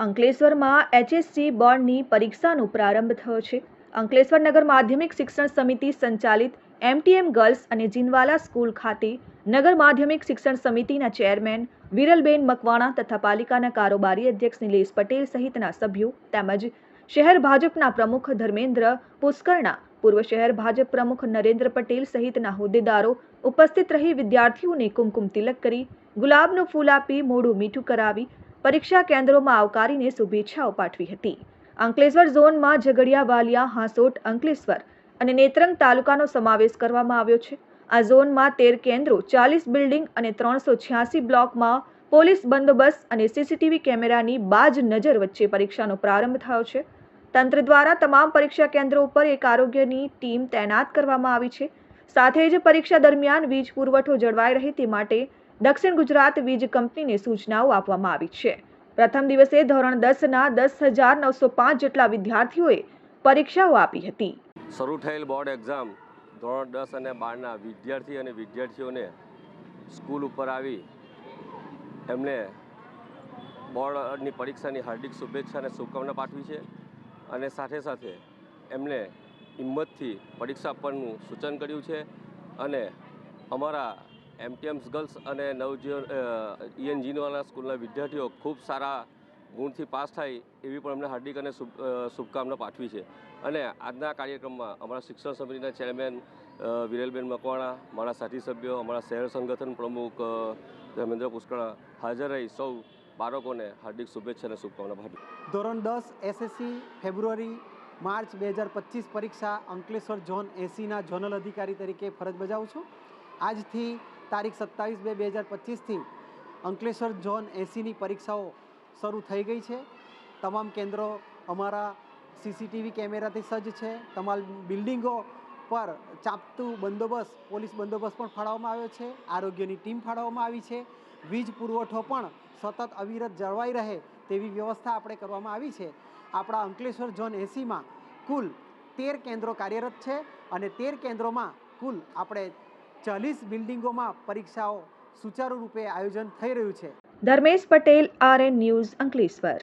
અંકલેશ્વરમાં એચએસસી બોર્ડની પરીક્ષાનો પ્રારંભ થયો છે. અંકલેશ્વર નગર માધ્યમિક શિક્ષણ સમિતિ સંચાલિત એમટીએમ ગર્લ્સ અને જીનવાલા સ્કૂલ ખાતે નગર માધ્યમિક શિક્ષણ સમિતિના ચેરમેન વિરલબેન મકવાણા તથા પાલિકાના કારોબારી અધ્યક્ષ નિલેશ પટેલ સહિતના સભ્યો તેમજ શહેર ભાજપના પ્રમુખ ધર્મેન્દ્ર પુષ્કરણા, પૂર્વ શહેર ભાજપ પ્રમુખ નરેન્દ્ર પટેલ સહિતના હોદ્દેદારો ઉપસ્થિત રહી વિદ્યાર્થીઓને કુમકુમ તિલક કરી ગુલાબનું ફૂલ આપી મોઢું મીઠું કરાવી પરીક્ષા કેન્દ્રોમાં આવકારીને શુભેચ્છાઓ પાઠવી હતી. અંકલેશ્વર ઝોનમાં ઝઘડિયા, વાલિયા, હાંસોટ, અંકલેશ્વર અને નેત્રંગ તાલુકાનો સમાવેશ કરવામાં આવ્યો છે. આ ઝોનમાં તેર કેન્દ્રો, ચાલીસ બિલ્ડિંગ અને ત્રણસો છ્યાસી બ્લોકમાં પોલીસ બંદોબસ્ત અને સીસીટીવી કેમેરાની બાજ નજર વચ્ચે પરીક્ષાનો પ્રારંભ થયો છે. તંત્ર દ્વારા તમામ પરીક્ષા કેન્દ્રો ઉપર એક આરોગ્યની ટીમ તૈનાત કરવામાં આવી છે. સાથે જ પરીક્ષા દરમિયાન વીજ પુરવઠો જળવાઈ રહે તે માટે દક્ષિણ ગુજરાત વીજ કંપનીને સૂચનાઓ આપવામાં આવી છે. પ્રથમ દિવસે ધોરણ દસના દસ હજાર નવસો પાંચ જેટલા વિદ્યાર્થીઓએ પરીક્ષાઓ આપી હતી. શરૂ થયેલ બોર્ડ એક્ઝામ ધોરણ દસ અને બારના વિદ્યાર્થી અને વિદ્યાર્થીઓને સ્કૂલ ઉપર આવી. એમને બોર્ડની પરીક્ષાની હાર્દિક શુભેચ્છા અને શુભકામના પાઠવી છે અને સાથે સાથે એમને હિંમતથી પરીક્ષા આપવાનું સૂચન કર્યું છે અને અમારા એમટીએમ્સ ગર્લ્સ અને નવજીવન ઈએન જીનવાલા સ્કૂલના વિદ્યાર્થીઓ ખૂબ સારા ગુણથી પાસ થાય એવી પણ અમને હાર્દિક અને શુભ શુભકામના પાઠવી છે. અને આજના કાર્યક્રમમાં અમારા શિક્ષણ સમિતિના ચેરમેન વિરેલબેન મકવાણા મારા સાથી સભ્યો, અમારા શહેર સંગઠન પ્રમુખ ધર્મેન્દ્ર પુષ્કળા હાજર રહી સૌ બાળકોને હાર્દિક શુભેચ્છા અને શુભકામના પાઠવી. ધોરણ દસ એસએસસી ફેબ્રુઆરી માર્ચ બે હજાર પચીસ પરીક્ષા અંકલેશ્વર ઝોન એસીના ઝોનલ અધિકારી તરીકે ફરજ બજાવું છું. આજથી તારીખ સત્તાવીસ બે બે હજાર પચીસથી અંકલેશ્વર ઝોન એસીની પરીક્ષાઓ શરૂ થઈ ગઈ છે. તમામ કેન્દ્રો અમારા સીસીટીવી કેમેરાથી સજ્જ છે. તમામ બિલ્ડિંગો પર ચાંપતું બંદોબસ્ત, પોલીસ બંદોબસ્ત પણ ફાળવવામાં આવ્યો છે. આરોગ્યની ટીમ ફાળવવામાં આવી છે. વીજ પુરવઠો પણ સતત અવિરત જળવાઈ રહે તેવી વ્યવસ્થા આપણે કરવામાં આવી છે. આપણા અંકલેશ્વર ઝોન એસીમાં કુલ તેર કેન્દ્રો કાર્યરત છે અને તેર કેન્દ્રોમાં કુલ આપણે ચાલીસ બિલ્ડિંગોમાં પરીક્ષાઓ સુચારુ રૂપે આયોજન થઈ રહ્યું છે. Dharmesh Patel RN news Ankleshwar.